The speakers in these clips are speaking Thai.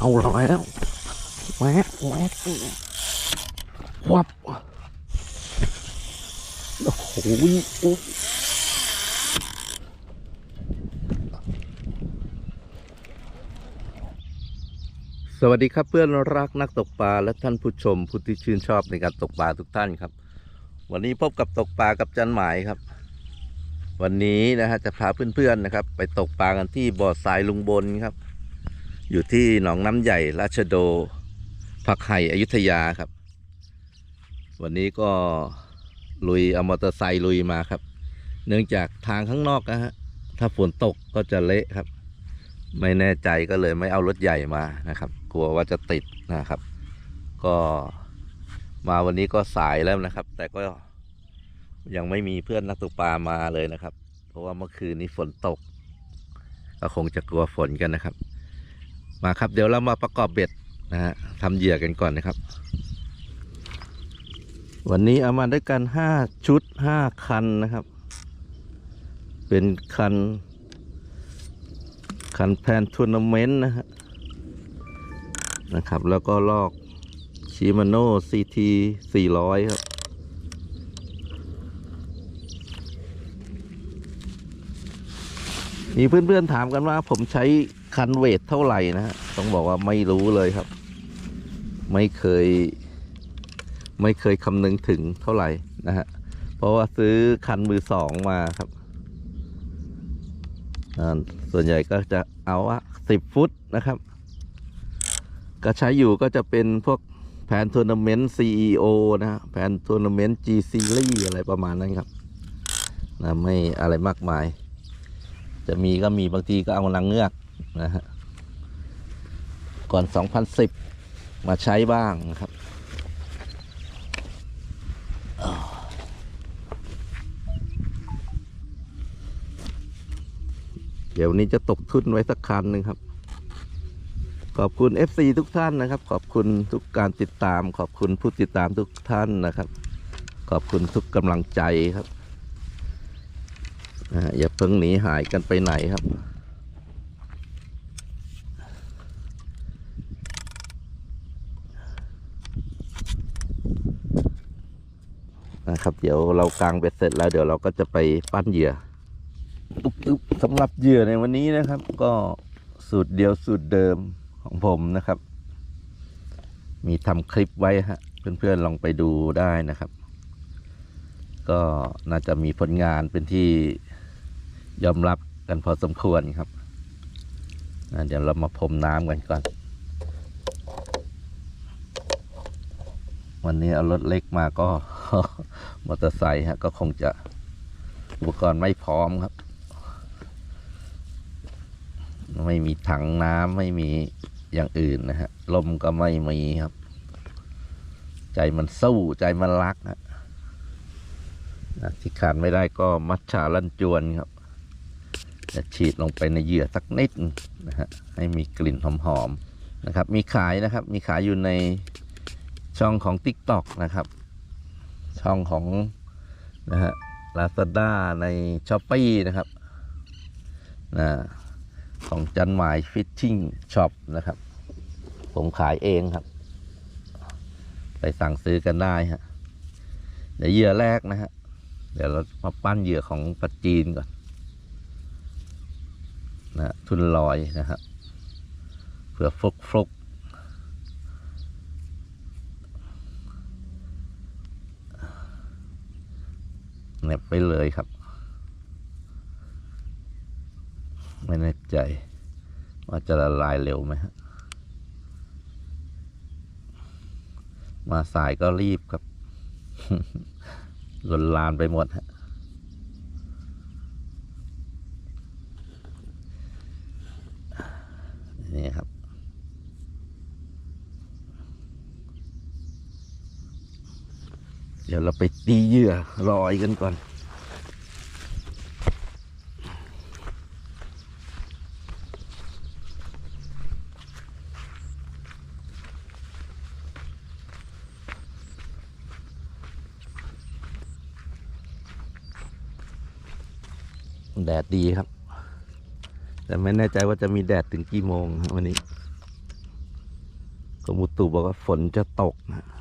เอาแล้วแหวกแหวกวับโอ้โหสวัสดีครับเพื่อนรักนักตกปลาและท่านผู้ชมผู้ที่ชื่นชอบในการตกปลาทุกท่านครับ วันนี้พบกับตกปลากับจันหมายครับ วันนี้นะฮะจะพาเพื่อนๆนะครับ ไปตกปลากันที่บ่อทรายลุงบนครับ อยู่ที่หนองน้ำใหญ่ราชโดผักไห่อยุธยาครับ วันนี้ก็ลุยเอามอเตอร์ไซค์ลุยมาครับ เนื่องจากทางข้างนอกนะฮะถ้าฝนตกก็จะเละครับ ไม่แน่ใจก็เลยไม่เอารถใหญ่มานะครับ กลัวว่าจะติดนะครับ ก็มาวันนี้ก็สายแล้วนะครับ แต่ก็ยังไม่มีเพื่อนนักตกปลามาเลยนะครับ เพราะว่าเมื่อคืนนี้ฝนตก ก็คงจะกลัวฝนกันนะครับ มาครับเดี๋ยวเรามาประกอบเบ็ดนะฮะทำเหยื่อกันก่อนนะครับ วันนี้เอามาด้วยกันห้าชุดห้าคันนะครับ เป็นคัน คันแพนทัวร์นาเมนต์นะฮะนะครับ แล้วก็ลอกชิมาโน่ซีทีสี่ร้อยครับ มีเพื่อนๆถามกันว่า ผมใช้คันเวทเท่าไหร่นะฮะต้องบอกว่าไม่รู้เลยครับ ไม่เคย ไม่เคยคำนึงถึงเท่าไหร่นะฮะเพราะว่าซื้อคันมือสองมาครับส่วนใหญ่ก็จะเอาว่าสิบฟุตนะครับ ก็ใช้อยู่ก็จะเป็นพวกแผนทัวร์นาเมนต์ CEO นะฮะแผนทัวร์นาเมนต์ G Series อะไรประมาณนั้นครับนะไม่อะไรมากมาย จะมีก็มีบางทีก็เอานางเงือกนะฮะก่อน 2010 มาใช้บ้างนะครับเดี๋ยวนี้จะตกทุนไว้สักคันหนึ่งครับ ขอบคุณ FC ทุกท่านนะครับ ขอบคุณทุกการติดตาม ขอบคุณผู้ติดตามทุกท่านนะครับ ขอบคุณทุกกำลังใจครับ อย่าเพิ่งหนีหายกันไปไหนครับ นะครับ เดี๋ยวเรากางเบ็ดเสร็จแล้วเดี๋ยวเราก็จะไปปั้นเหยื่อตุ๊บสำหรับเหยื่อในวันนี้นะครับ ก็สูตรเดียวสูตรเดิมของผมนะครับ มีทำคลิปไว้ฮะเพื่อนๆลองไปดูได้นะครับ ก็น่าจะมีผลงานเป็นที่ ยอมรับกันพอสมควรครับเดี๋ยวเรามาพรมน้ำกันก่อน วันนี้เอารถเล็กมาก็มอเตอร์ไซค์ฮะก็คงจะอุปกรณ์ไม่พร้อมครับ ไม่มีถังน้ำไม่มีอย่างอื่นนะฮะลมก็ไม่มีครับ ใจมันสู้ใจมันรักนะที่ขาดไม่ได้ก็มัทฉาลันจวนครับ จะฉีดลงไปในเหยื่อสักนิดนะฮะให้มีกลิ่นหอมๆนะครับ มีขายนะครับ มีขายอยู่ในช่องของ TikTok นะครับ ช่องของนะฮะ Lazada ใน s h อ p e e นะครับนะของจันหมายฟิชชิ่งช็อปนะครับ ผมขายเองครับ ไปสั่งซื้อกันได้ฮะเดี๋ยวเหยื่อแรกนะฮะเดี๋ยวเรามาปั้นเหยื่อของปัจจีนก่อน นะทุนลอยนะครับเผื่อฟุกฟุกเหน็บไปเลยครับ ไม่แน่ใจ ว่าจะละลายเร็วไหมฮะมาสายก็รีบครับลนลานไปหมดฮะ นี่ครับ เดี๋ยวเราไปตีเหยื่อลอยกันก่อน แดดดีครับ แต่ไม่แน่ใจว่าจะมีแดดถึงกี่โมงวันนี้กรมอุตุบอกว่าฝนจะตกนะ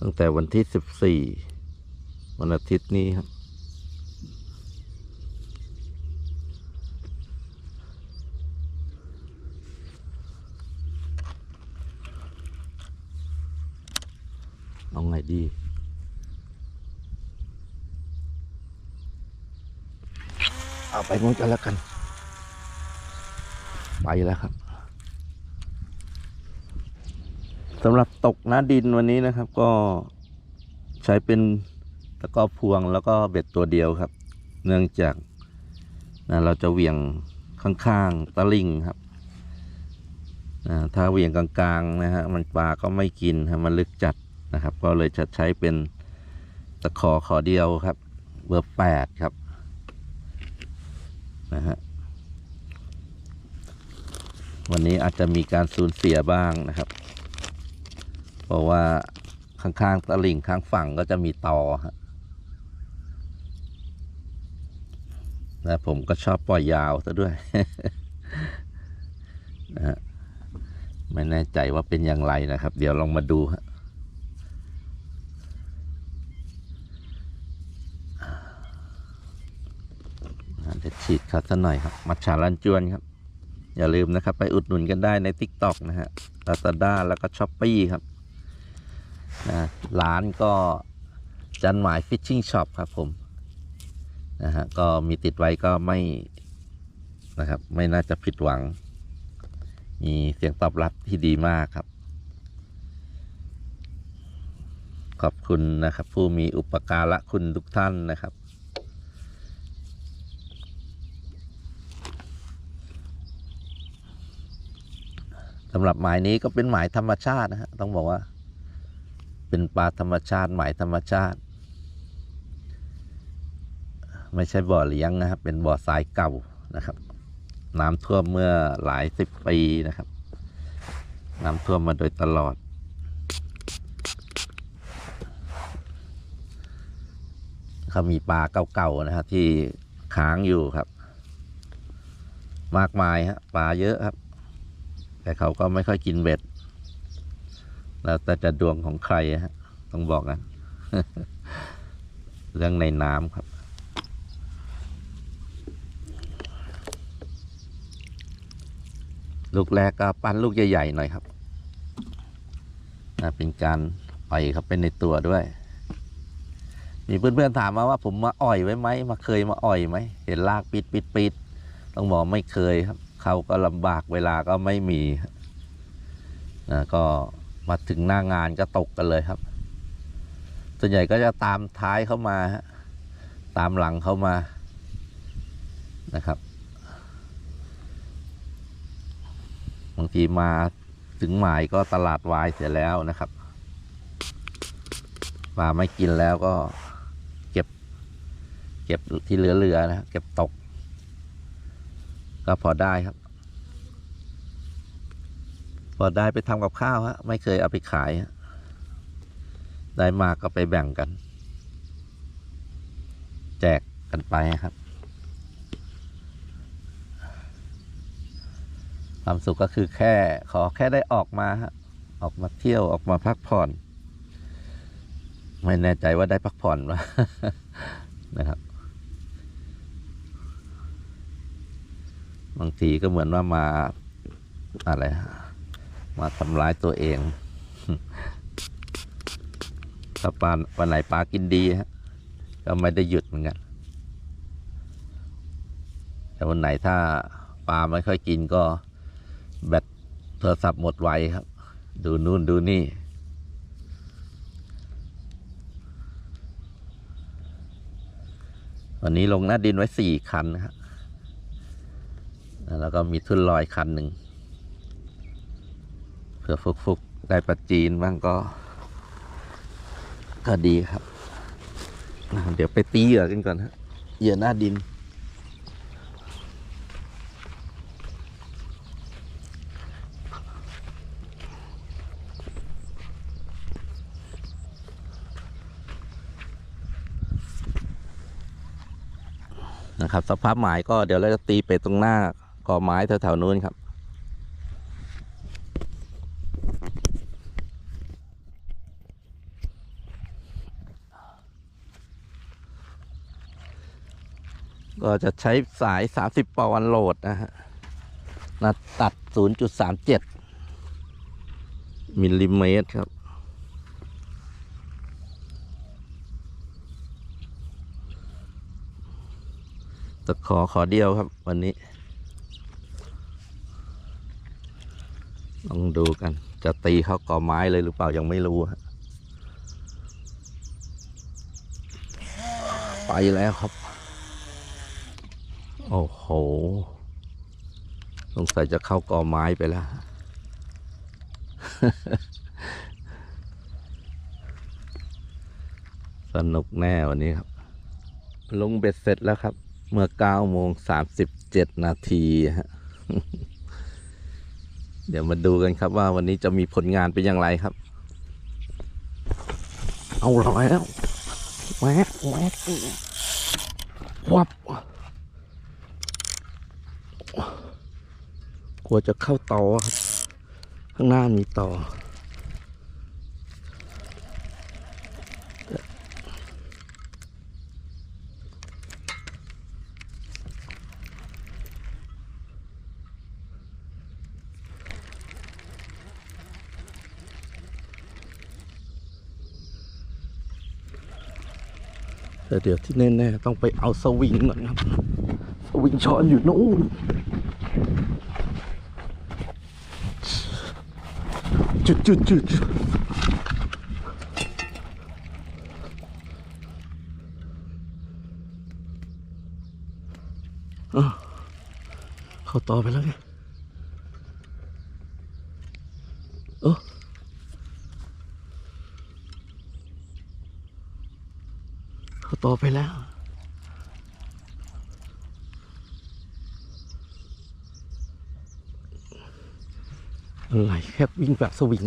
ตั้งแต่วันที่สิบสี่วันอาทิตย์นี้ครับ เอาไงดีเอาไปนู้นกันแล้วกัน ไปแล้วครับ สำหรับตกหน้าดินวันนี้นะครับ ก็ใช้เป็นตะกร้อพวงแล้วก็เบ็ดตัวเดียวครับ เนื่องจากนะเราจะเหวี่ยงข้างๆตะลิงครับนะถ้าเหวี่ยงกลางๆนะฮะมันปลาก็ไม่กินฮะมันลึกจัดนะครับ ก็เลยจะใช้เป็นตะขอขอเดียวครับ เบอร์แปดครับนะฮะวันนี้อาจจะมีการสูญเสียบ้างนะครับ เพราะว่าข้างๆตะลิ่งข้างฝั่งก็จะมีตอฮะและผมก็ชอบปล่อยยาวซะด้วยนะฮะไม่แน่ใจว่าเป็นอย่างไรนะครับ เดี๋ยวลองมาดูฮะเดี๋ยวฉีดเขาสักหน่อยครับ มัชชาลันจวนครับ อย่าลืมนะครับ ไปอุดหนุนกันได้ใน Tik t o อกนะฮะ Lazada แล้วก็ช้อปปีครับ นะร้านก็จันหมายฟิชชิ่งช็อปครับผมนะฮะก็มีติดไว้ก็ไม่นะครับ ไม่น่าจะผิดหวัง มีเสียงตอบรับที่ดีมากครับ ขอบคุณนะครับ ผู้มีอุปการะคุณทุกท่านนะครับสำหรับหมายนี้ก็เป็นหมายธรรมชาตินะฮะต้องบอกว่า เป็นปลาธรรมชาติหมายธรรมชาติ ไม่ใช่บ่อเลี้ยงนะครับ เป็นบ่อทรายเก่านะครับ น้ำท่วมเมื่อหลายสิบปีนะครับ น้ำท่วมมาโดยตลอด เขามีปลาเก่าๆนะฮะที่ค้างอยู่ครับ มากมายฮะปลาเยอะครับ แต่เขาก็ไม่ค่อยกินเบ็ด แล้วแต่จะดวงของใครฮะต้องบอกกันเรื่องในน้ำครับ ลูกแรกก็ปั้นลูกใหญ่ๆหน่อยครับนะเป็นการอ่อยเข้าไปในตัวด้วย มีเพื่อนๆถามมาว่าผมมาอ่อยไว้ไหมมาเคยมาอ่อยไหมเห็นลากปิดปิดปิดต้องบอกไม่เคยครับ เขาก็ลำบากเวลาก็ไม่มีนะก็ มาถึงหน้างานก็ตกกันเลยครับ ส่วนใหญ่ก็จะตามท้ายเข้ามาฮะตามหลังเข้ามานะครับบางทีมาถึงหมายก็ตลาดวายเสียแล้วนะครับปลาไม่กินแล้วก็เก็บ เก็บที่เหลือๆนะเก็บตก ก็พอได้ครับ พอได้ไปทำกับข้าวฮะไม่เคยเอาไปขายได้มาก็ไปแบ่งกัน แจกกันไปครับความสุขก็คือแค่ขอแค่ได้ออกมาฮะออกมาเที่ยวออกมาพักผ่อน ไม่แน่ใจว่าได้พักผ่อนวะนะครับ บางทีก็เหมือนว่ามาอะไรฮะ มาทำร้ายตัวเอง ถ้าปลาวันไหนปลากินดีฮะก็ไม่ได้หยุดเหมือนกันแต่วันไหนถ้าปลาไม่ค่อยกินก็แบตโทรศัพท์หมดไวครับ ดูนู่นดูนี่ วันนี้ลงหน้าดินไว้สี่คันนะครับแล้วก็มีทุ่นลอยคันหนึ่ง ผื่อฟุกๆได้ประจีนบ้างก็ ก็ดีครับ เดี๋ยวไปตีเหยื่อกันก่อนฮะเหยื่อหน้าดิน นะครับสภาพหมายก็เดี๋ยวเราจะตีเป็ดตรงหน้ากอไม้แถวๆนู้นครับ ก็จะใช้สาย 30 ปอนด์โหลดนะฮะนัดตัด 0.37 มิลลิเมตรครับ ตะขอขอเดียวครับวันนี้ ลองดูกัน จะตีเข้ากอไม้เลยหรือเปล่ายังไม่รู้ฮะไปแล้วครับ โอ้โห สงสัยจะเข้ากอไม้ไปแล้ว สนุกแน่วันนี้ครับ ลงเบ็ดเสร็จแล้วครับ เมื่อ9โมง37นาทีฮะ เดี๋ยวมาดูกันครับว่าวันนี้จะมีผลงานเป็นอย่างไรครับ เอาแล้วแวกแวกวับ กลัวจะเข้าต่อครับ ข้างหน้ามีต่อแต่เดี๋ยวที่แน่ๆต้องไปเอาสวิงก่อนครับ วิ่งช้อนอยู่นู่นจุดจุดจุดเข้าต่อไปแล้วไงเออเขาต่อไปแล้ว อะไรแค่วิ่งแบบสวิง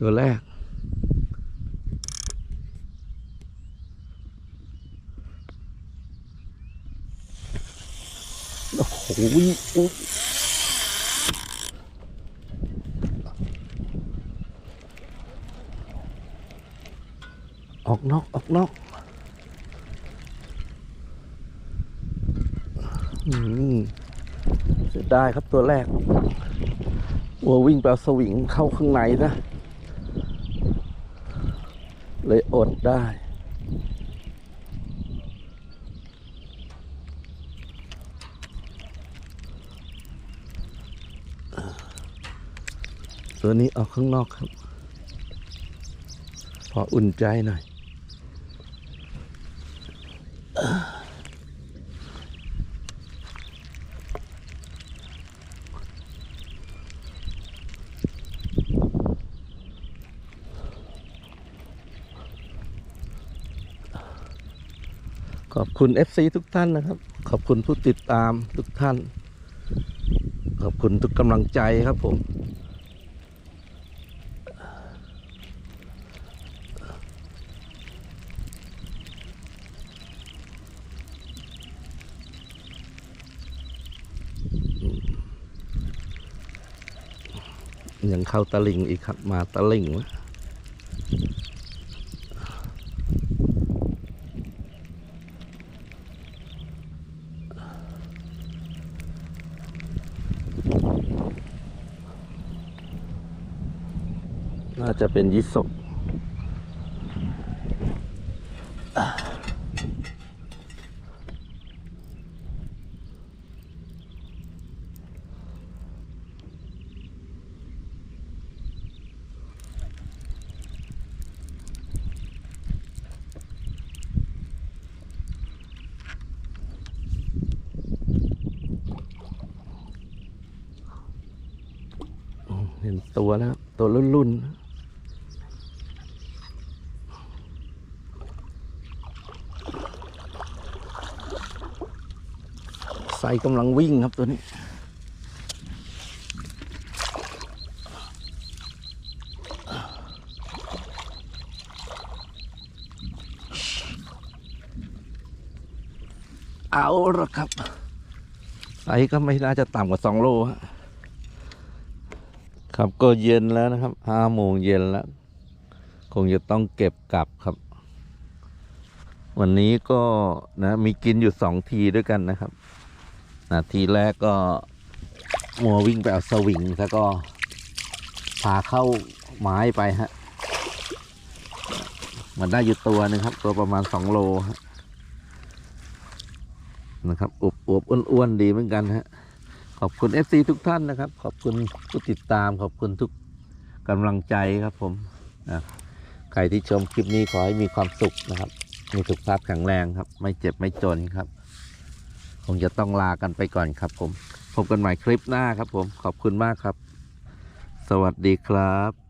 ตัวแรก โอ้โหอุ๊ยออกนอก ออกนอกอืมเสียดายครับตัวแรกวัววิ่งไปสวิงเข้าข้างในนะ เลยอดได้ ตัวนี้ออกข้างนอกครับ พออุ่นใจหน่อย อบคุณ FC ทุกท่านนะครับ ขอบคุณผู้ติดตามทุกท่าน ขอบคุณทุกกำลังใจครับผม ยังเข้าตะลิงอีกครับ มาตะลิงวะ จะเป็นยิสกเห็นตัวแล้ว ตัวรุ่นๆ กำลังวิ่งครับตัวนี้ เอาละครับไซก็ไม่น่าจะต่ำกว่าสองโลครับก็เย็นแล้วนะครับห้าโมงเย็นแล้ว คงจะต้องเก็บกลับครับ วันนี้ก็นะมีกินอยู่สองทีด้วยกันนะครับ นะทีแรกก็มัววิ่งไปเอาสวิงแล้วก็พาเข้าไม้ไปฮะ มันได้อยู่ตัวหนึงครับ ตัวประมาณสองโลฮะนะครับอวบอวบอ้วนๆดีเหมือนกันฮะ ขอบคุณ FC ทุกท่านนะครับ ขอบคุณผู้ติดตาม ขอบคุณทุกกำลังใจครับผมนะใครที่ชมคลิปนี้ขอให้มีความสุขนะครับ มีสุขภาพแข็งแรงครับ ไม่เจ็บไม่จนครับ งจะต้องลากันไปก่อนครับผม พบกันใหม่คลิปหน้าครับผม ขอบคุณมากครับ สวัสดีครับ